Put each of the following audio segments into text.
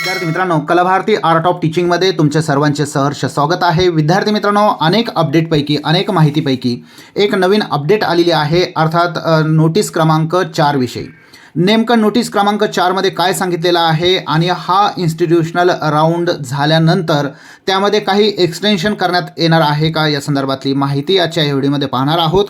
विद्यार्थी मित्रांनो कलाभारती art of टीचिंगमध्ये तुमच्या सर्वांचे सहर्ष स्वागत आहे. विद्यार्थी मित्रांनो अनेक अपडेटपैकी अनेक माहितीपैकी एक नवीन अपडेट आलेली आहे अर्थात नोटीस क्रमांक चार विषयी. नेमकं नोटीस क्रमांक चारमध्ये काय सांगितलेलं आहे आणि हा इन्स्टिट्यूशनल राऊंड झाल्यानंतर त्यामध्ये काही एक्सटेन्शन करण्यात येणार आहे का? या संदर्भातली माहिती आजच्या या व्हिडिओमध्ये पाहणार आहोत.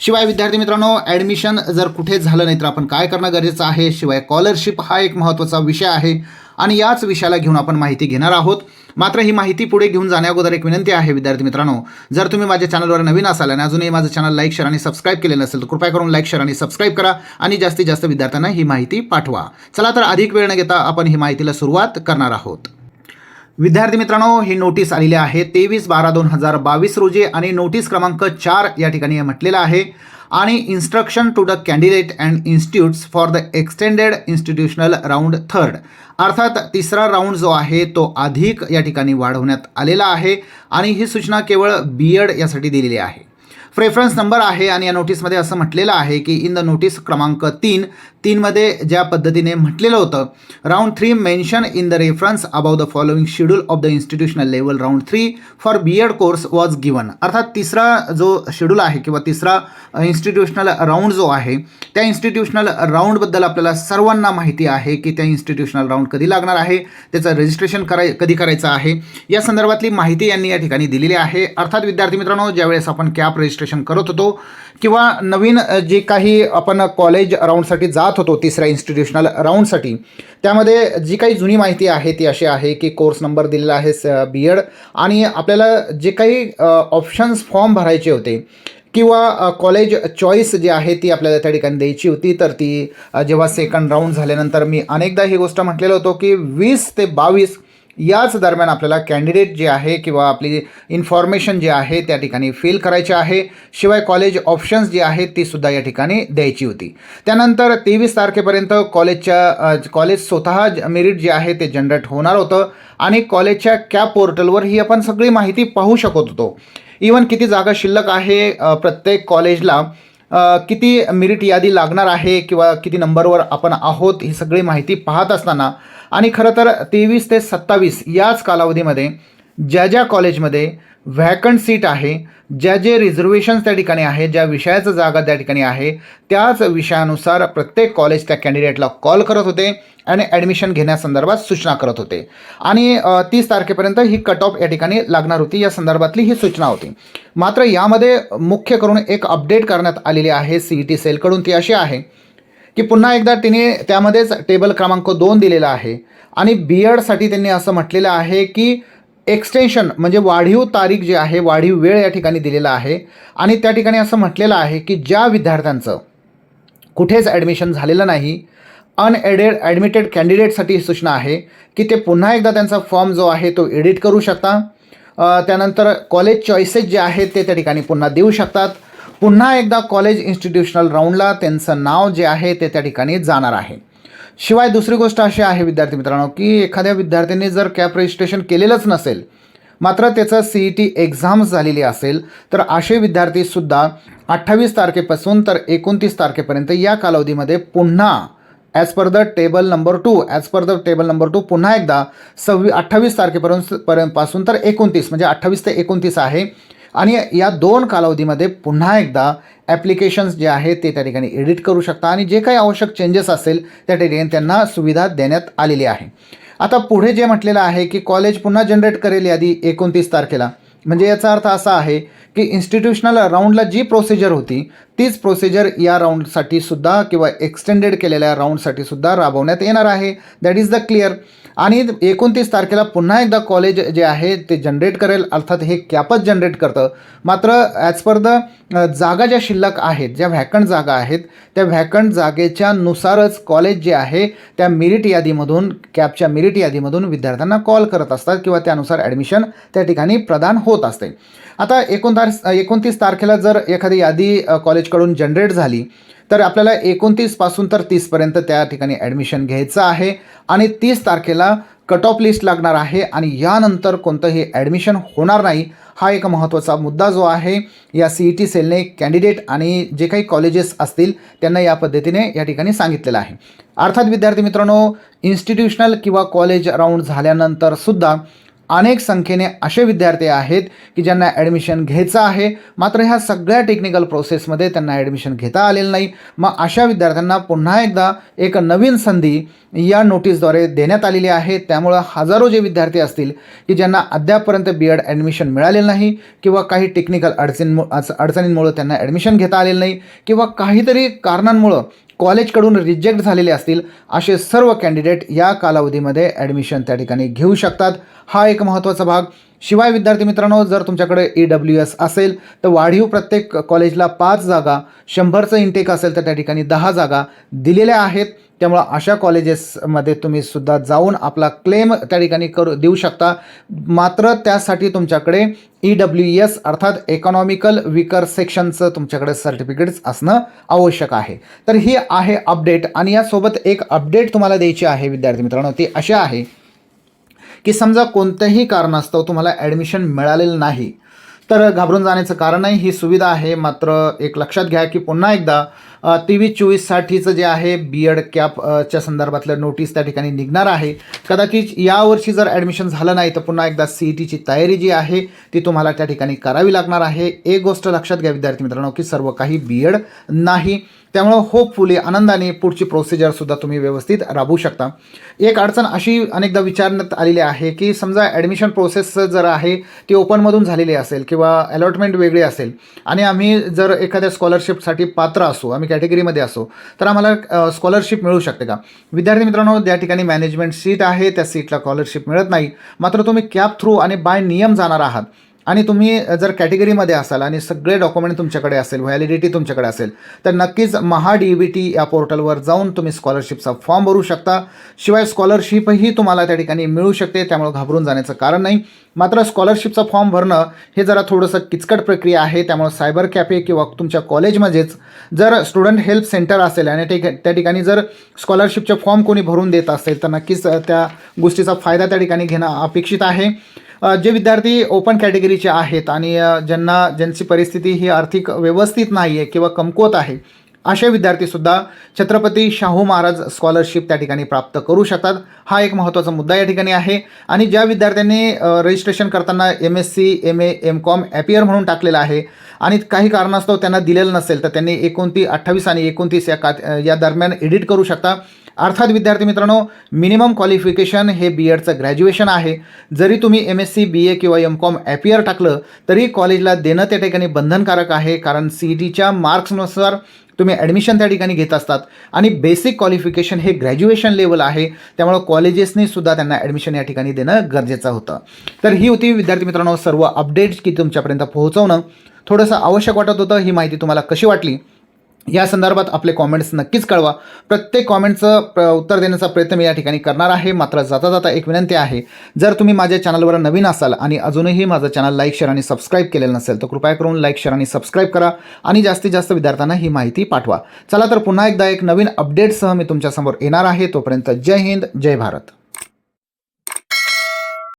शिवाय विद्यार्थी मित्रांनो ॲडमिशन जर कुठे झालं नाही तर आपण काय करणं गरजेचं आहे? शिवाय स्कॉलरशिप हा एक महत्त्वाचा विषय आहे. आणि याच विषयाला घेऊन आपण माहिती घेणार आहोत. मात्र ही माहिती पुढे घेऊन जाण्याअगोदर एक विनंती आहे विद्यार्थी मित्रांनो. जर तुम्ही माझ्या चॅनलवर नवीन असाल आणि अजूनही माझं चॅनल लाईक शेअर आणि सबस्क्राईब केले नसेल तर कृपया करून लाईक शेअर आणि सबस्क्राईब करा आणि जास्तीत जास्त विद्यार्थ्यांना ही माहिती पाठवा. चला तर अधिक वेळ न घेता आपण ही माहितीला सुरुवात करणार आहोत. विद्यार्थी मित्रांनो ही नोटीस आलेली आहे तेवीस बारा दोन हजार बावीस रोजी आणि नोटीस क्रमांक चार या ठिकाणी म्हटलेलं आहे. आणि instruction to the candidate and institutes for the extended institutional round third अर्थात तिसरा राऊंड जो आहे तो अधिक या ठिकाणी वाढवण्यात आलेला आहे आणि ही सूचना केवळ बी एड यासाठी दिलेली आहे. प्रेफरन्स नंबर आहे आणि या नोटीसमध्ये असं म्हटलेलं आहे की इन द नोटीस क्रमांक तीन तीनमध्ये ज्या पद्धतीने म्हटलेलं होतं round three mention in the reference about the following schedule of the institutional level round three for B Ed course was given अर्थात तिसरा जो शेड्यूल आहे किंवा तिसरा इन्स्टिट्यूशनल राऊंड जो आहे त्या इन्स्टिट्यूशनल राऊंडबद्दल आपल्याला सर्वांना माहिती आहे की त्या इन्स्टिट्यूशनल राऊंड कधी लागणार आहे त्याचं रजिस्ट्रेशन कराय कधी करायचं आहे. या संदर्भातली माहिती यांनी या ठिकाणी दिलेली आहे. अर्थात विद्यार्थी मित्रांनो ज्यावेळेस आपण कॅप रजिस्ट्रेशन करत होतो किंवा नवीन जे काही आपण कॉलेज राऊंडसाठी जात होतो तिसऱ्या इन्स्टिट्यूशनल राऊंडसाठी त्यामध्ये जी काही जुनी माहिती आहे ती अशी आहे की कोर्स नंबर दिलेला आहे स बी एड आणि आपल्याला जे काही ऑप्शन्स फॉर्म भरायचे होते किंवा कॉलेज चॉईस जी आहे ती आपल्याला त्या ठिकाणी द्यायची होती तर ती जेव्हा सेकंड राऊंड झाल्यानंतर मी अनेकदा ही गोष्ट म्हटलेलं होतो की वीस ते बावीस याच दरम्यान आपल्याला कॅन्डिडेट जे आहे किंवा आपली इन्फॉर्मेशन जे आहे त्या ठिकाणी फिल करायची आहे. शिवाय कॉलेज ऑप्शन्स जी आहेत ती सुद्धा या ठिकाणी द्यायची होती. त्यानंतर तेवीस तारखेपर्यंत कॉलेजच्या कॉलेज स्वतः मेरिट जे आहे ते जनरेट होणार होतं. आणि कॉलेजच्या कॅप पोर्टलवर ही आपण सगळी माहिती पाहू शकत होतो. इवन किती जागा शिल्लक आहे प्रत्येक कॉलेजला किती मेरिट यादी लागणार आहे किंवा किती नंबरवर आपण आहोत ही सगळी माहिती पाहत असताना आणि खरं तर तेवीस ते सत्तावीस याच कालावधीमध्ये ज्या ज्या कॉलेजमध्ये व्हॅकंट सीट आहे ज्या जे रिझर्वेशन्स त्या ठिकाणी आहे ज्या विषयाचं जागा त्या ठिकाणी आहे त्याच विषयानुसार प्रत्येक कॉलेज त्या कॅन्डिडेटला कॉल करत होते आणि ॲडमिशन घेण्यासंदर्भात सूचना करत होते. आणि तीस तारखेपर्यंत ही कट ऑफ या ठिकाणी लागणार होती या संदर्भातली ही सूचना होती. मात्र यामध्ये मुख्य करून एक अपडेट करण्यात आलेली आहे सी ई टी सेलकडून ती अशी आहे की पुन्हा एकदा तिने त्यामध्येच टेबल क्रमांक दोन दिलेला आहे. आणि बी एडसाठी त्यांनी असं म्हटलेलं आहे की एक्सटेन्शन म्हणजे वाढीव तारीख जी आहे वाढीव वेळ या ठिकाणी दिलेला आहे. आणि त्या ठिकाणी असं म्हटलेलं आहे की ज्या विद्यार्थ्यांचं कुठेच ॲडमिशन झालेलं नाही अनएडेड ॲडमिटेड कॅन्डिडेटसाठी ही सूचना आहे की ते पुन्हा एकदा त्यांचा फॉर्म जो आहे तो एडिट करू शकता. त्यानंतर कॉलेज चॉईसेस जे आहेत ते त्या ठिकाणी पुन्हा देऊ शकतात. पुन्हा एकदा कॉलेज इन्स्टिट्यूशनल राऊंडला त्यांचं नाव जे आहे ते त्या ठिकाणी जाणार आहे. शिवाय दुसरी गोष्ट अशी आहे विद्यार्थी मित्रांनो की एखाद्या विद्यार्थ्यांनी जर कॅप रजिस्ट्रेशन केलेलंच नसेल मात्र त्याचं सी ई टी एक्झाम्स झालेली असेल तर असे विद्यार्थीसुद्धा अठ्ठावीस तारखेपासून तर एकोणतीस तारखेपर्यंत या कालावधीमध्ये पुन्हा as per the table number two as per the table number two पुन्हा एकदा सव्वी अठ्ठावीस तारखेपर्यंत पर्यंत पासून तर एकोणतीस म्हणजे अठ्ठावीस ते एकोणतीस आहे. आणि या दोन कालावधीमध्ये पुन्हा एकदा ॲप्लिकेशन्स जे आहेत ते त्या ठिकाणी एडिट करू शकता आणि जे काही आवश्यक चेंजेस असेल त्या ठिकाणी त्यांना सुविधा देण्यात आलेली आहे. आता पुढे जे म्हटलेलं आहे की कॉलेज पुन्हा जनरेट करेल यादी एकोणतीस तारखेला. म्हणजे याचा अर्थ असा आहे की इन्स्टिट्यूशनल राऊंडला जी प्रोसिजर होती तीच प्रोसिजर या राऊंडसाठी सुद्धा किंवा एक्सटेंडेड केलेल्या राऊंडसाठी सुद्धा राबवण्यात येणार आहे. दॅट इज द क्लिअर आणि एकोणतीस तारखेला पुन्हा एकदा कॉलेज जे आहे ते जनरेट करेल. अर्थात हे कॅपच जनरेट करतं. मात्र ॲज पर द जागा ज्या शिल्लक आहेत ज्या व्हॅकंट जागा आहेत त्या व्हॅकंट जागेच्या नुसारच कॉलेज जे आहे त्या मेरिट यादीमधून कॅपच्या मेरिट यादीमधून विद्यार्थ्यांना कॉल करत असतात किंवा त्यानुसार ॲडमिशन त्या ठिकाणी प्रदान होत असते. आता एकोणतार एकोणतीस तारखेला जर एखादी यादी कॉलेज कॉलेजकडून जनरेट झाली तर आपल्याला एकोणतीसपासून तर तीसपर्यंत त्या ठिकाणी ॲडमिशन घ्यायचं आहे. आणि तीस तारखेला कट ऑफ लिस्ट लागणार आहे आणि यानंतर कोणतंही ॲडमिशन होणार नाही हा एक महत्त्वाचा मुद्दा जो आहे या सी ई टी सेलने कॅन्डिडेट आणि जे काही कॉलेजेस असतील त्यांना या पद्धतीने या ठिकाणी सांगितलेलं आहे. अर्थात विद्यार्थी मित्रांनो इन्स्टिट्यूशनल किंवा कॉलेज राऊंड झाल्यानंतर सुद्धा अनेक संख्येने असे विद्यार्थी आहेत की ज्यांना ॲडमिशन घ्यायचं आहे. मात्र ह्या सगळ्या टेक्निकल प्रोसेसमध्ये त्यांना ॲडमिशन घेता आलेलं नाही. मग अशा विद्यार्थ्यांना पुन्हा एकदा एक नवीन संधी या नोटीसद्वारे देण्यात आलेली आहे. त्यामुळं हजारो जे विद्यार्थी असतील की ज्यांना अद्यापपर्यंत बी एड ॲडमिशन मिळालेलं नाही किंवा काही टेक्निकल अडचणींमु अडचणींमुळं त्यांना ॲडमिशन घेता आलेलं नाही किंवा काहीतरी कारणांमुळं कॉलेजकडून रिजेक्ट झालेले असतील असे सर्व कॅन्डिडेट या कालावधीमध्ये ॲडमिशन त्या ठिकाणी घेऊ शकतात. हा एक महत्त्वाचा भाग. शिवाय विद्यार्थी मित्रांनो जर तुमच्याकडे ई डब्ल्यू एस असेल तर वाढीव प्रत्येक कॉलेजला पाच जागा शंभरचं इंटेक असेल तर त्या ठिकाणी दहा जागा दिलेल्या आहेत. त्यामुळं अशा कॉलेजेसमध्ये तुम्ही सुद्धा जाऊन आपला क्लेम त्या ठिकाणी करू देऊ शकता. मात्र त्यासाठी तुमच्याकडे ई डब्ल्यू एस अर्थात इकॉनॉमिकल विकर सेक्शनचं तुमच्याकडे सर्टिफिकेट्स असणं आवश्यक आहे. तर ही आहे अपडेट आणि यासोबत एक अपडेट तुम्हाला द्यायची आहे विद्यार्थी मित्रांनो. ती अशी आहे की समजा कोणत्याही कारणास्तव तुम्हाला ॲडमिशन मिळालेलं नाही तर घाबरून जाण्याचं कारण नाही ही सुविधा आहे. मात्र एक लक्षात घ्या की पुन्हा एकदा तेवीस चोवीससाठीचं जे आहे बी एड कॅप च्या संदर्भातलं नोटीस त्या ठिकाणी निघणार आहे. कदाचित यावर्षी जर ॲडमिशन झालं नाही तर पुन्हा एकदा सी ई टीची तयारी जी आहे ती तुम्हाला त्या ठिकाणी करावी लागणार आहे. एक गोष्ट लक्षात घ्या विद्यार्थी मित्रांनो की सर्व काही बी एड नाही. त्यामुळं होपफुली आनंदाने पुढची प्रोसिजरसुद्धा तुम्ही व्यवस्थित राबवू शकता. एक अडचण अशी अनेकदा विचारण्यात आलेली आहे की समजा ॲडमिशन प्रोसेस जर आहे ती ओपनमधून झालेली असेल किंवा किंवा अलॉटमेंट वेगळी असेल. आणि आम्ही जर एखाद्या स्कॉलरशिपसाठी पात्र असू आम्ही कॅटेगरीमध्ये असू तर आम्हाला स्कॉलरशिप मिळू शकते का? विद्यार्थी मित्रांनो ज्या ठिकाणी मॅनेजमेंट सीट आहे त्या सीटला स्कॉलरशिप मिळत नाही. मात्र तुम्ही कॅप थ्रू आणि बाय नियम जाणार आहात. आणि तुम्ही जर कॅटेगरीमध्ये असाल आणि सगळे डॉक्युमेंट तुमच्याकडे असेल व्हॅलिडिटी तुमच्याकडे असेल तर नक्कीच महा डी बी टी या पोर्टलवर जाऊन तुम्ही स्कॉलरशिपचा फॉर्म भरू शकता. शिवाय स्कॉलरशिपही तुम्हाला त्या ठिकाणी मिळू शकते त्यामुळे घाबरून जाण्याचं कारण नाही. मात्र स्कॉलरशिपचा फॉर्म भरणं हे जरा थोडंसं किचकट प्रक्रिया आहे त्यामुळे सायबर कॅफे किंवा तुमच्या कॉलेजमध्येच जर स्टुडंट हेल्प सेंटर असेल आणि ते त्या ठिकाणी जर स्कॉलरशिपचे फॉर्म कोणी भरून देत असेल तर नक्कीच त्या गोष्टीचा फायदा त्या ठिकाणी घेणं अपेक्षित आहे. जे विद्यार्थी ओपन कॅटेगरीचे आहेत आणि ज्यांना ज्यांची परिस्थिती ही आर्थिक व्यवस्थित नाही आहे किंवा कमकुवत आहे असे विद्यार्थीसुद्धा छत्रपती शाहू महाराज स्कॉलरशिप त्या ठिकाणी प्राप्त करू शकतात. हा एक महत्त्वाचा मुद्दा या ठिकाणी आहे. आणि ज्या विद्यार्थ्यांनी रजिस्ट्रेशन करताना M S C M A M Com appear म्हणून टाकलेलं आहे आणि काही कारणास्तव त्यांना दिलेलं नसेल तर त्यांनी एकोणतीस अठ्ठावीस आणि एकोणतीस या का या दरम्यान एडिट करू शकता. अर्थात विद्यार्थी मित्रांनो मिनिमम क्वालिफिकेशन हे बी एडचं ग्रॅज्युएशन आहे. जरी तुम्ही M S C B A किंवा एम कॉम ॲपियर टाकलं तरी कॉलेजला देणं त्या ठिकाणी बंधनकारक आहे. कारण सी ई टीच्या मार्क्सनुसार तुम्ही ॲडमिशन त्या ठिकाणी घेत असतात. आणि बेसिक क्वालिफिकेशन हे ग्रॅज्युएशन लेवल आहे. त्यामुळं कॉलेजेसनी सुद्धा त्यांना ॲडमिशन या ठिकाणी देणं गरजेचं होतं. तर ही होती विद्यार्थी मित्रांनो सर्व अपडेट्स की तुमच्यापर्यंत पोहोचवणं. थोडंसं आवश्यक वाटत होतं ही माहिती तुम्हाला कशी वाटली? या संदर्भात आपले कॉमेंट्स नक्कीच कळवा. प्रत्येक कॉमेंटचं प्र उत्तर देण्याचा प्रयत्न मी या ठिकाणी करणार आहे. मात्र जाता जाता एक विनंती आहे जर तुम्ही माझ्या चॅनलवर नवीन असाल आणि अजूनही माझं चॅनल लाईक शेअर आणि सबस्क्राईब केलेलं नसेल तर कृपया करून लाईक शेअर आणि सबस्क्राईब करा आणि जास्तीत जास्त विद्यार्थ्यांना ही माहिती पाठवा. चला तर पुन्हा एकदा एक नवीन अपडेटसह मी तुमच्यासमोर येणार आहे. तोपर्यंत जय हिंद जय भारत.